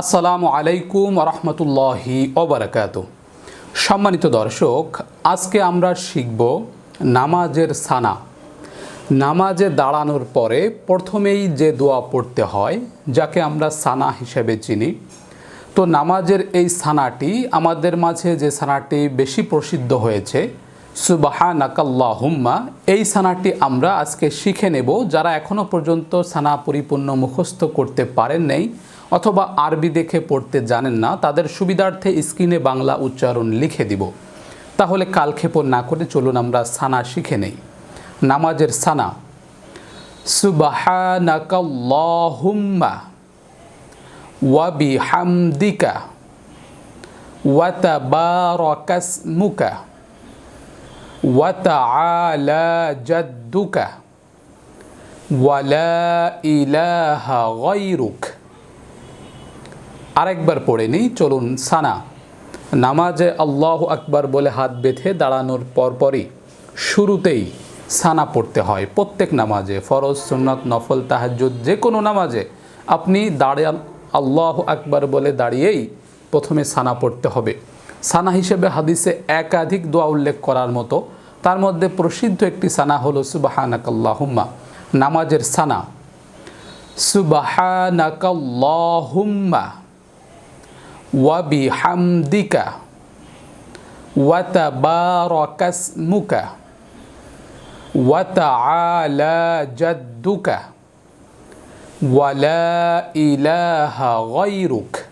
আসসালামু আলাইকুম রহমতুল্লাহি ওবরাকাত। সম্মানিত দর্শক, আজকে আমরা শিখব নামাজের সানা। নামাজে দাঁড়ানোর পরে প্রথমেই যে দোয়া পড়তে হয়, যাকে আমরা সানা হিসেবে চিনি। তো নামাজের এই সানাটি আমাদের মাঝে যে সানাটি বেশি প্রসিদ্ধ হয়েছে সুবাহা নাকাল্লাহুম্মা এই সানাটি আমরা আজকে শিখে নেব। যারা এখনও পর্যন্ত সানা পরিপূর্ণ মুখস্থ করতে পারেন নাই অথবা আরবি দেখে পড়তে জানেন না, তাদের সুবিধার্থে স্ক্রিনে বাংলা উচ্চারণ লিখে দিব। তাহলে কালক্ষেপণ না করে চলুন আমরা সানা শিখে নেই। নামাজের সানা। সুবাহানাকাল্লাহুম্মা ওয়াবিহামদিকা ওয়াতাবারাকাসমুকা ওয়াতাআলা জাদ্দুকা ওয়ালা ইলাহা গায়রুক। আরেকবার পড়ে নিই, চলুন সানা। নামাজে আল্লাহ আকবার বলে হাত বেঁধে দাঁড়ানোর পরপরই শুরুতেই সানা পড়তে হয়। প্রত্যেক নামাজে, ফরজ, সুন্নত, নফল, তাহাজ্জুদ, যে কোনো নামাজে আপনি দাঁড়িয়ে আল্লাহ আকবার বলে দাঁড়িয়েই প্রথমে সানা পড়তে হবে। সানা হিসেবে হাদিসে একাধিক দোয়া উল্লেখ করার মতো। তার মধ্যে প্রসিদ্ধ একটি সানা হলো, সুবাহানাকাল্লাহুম্মা, নামাজের সানা। সুবাহানাকাল্লাহুম্মা। وبحمدك وتبارك اسمك وتعالى جدك ولا إله غيرك.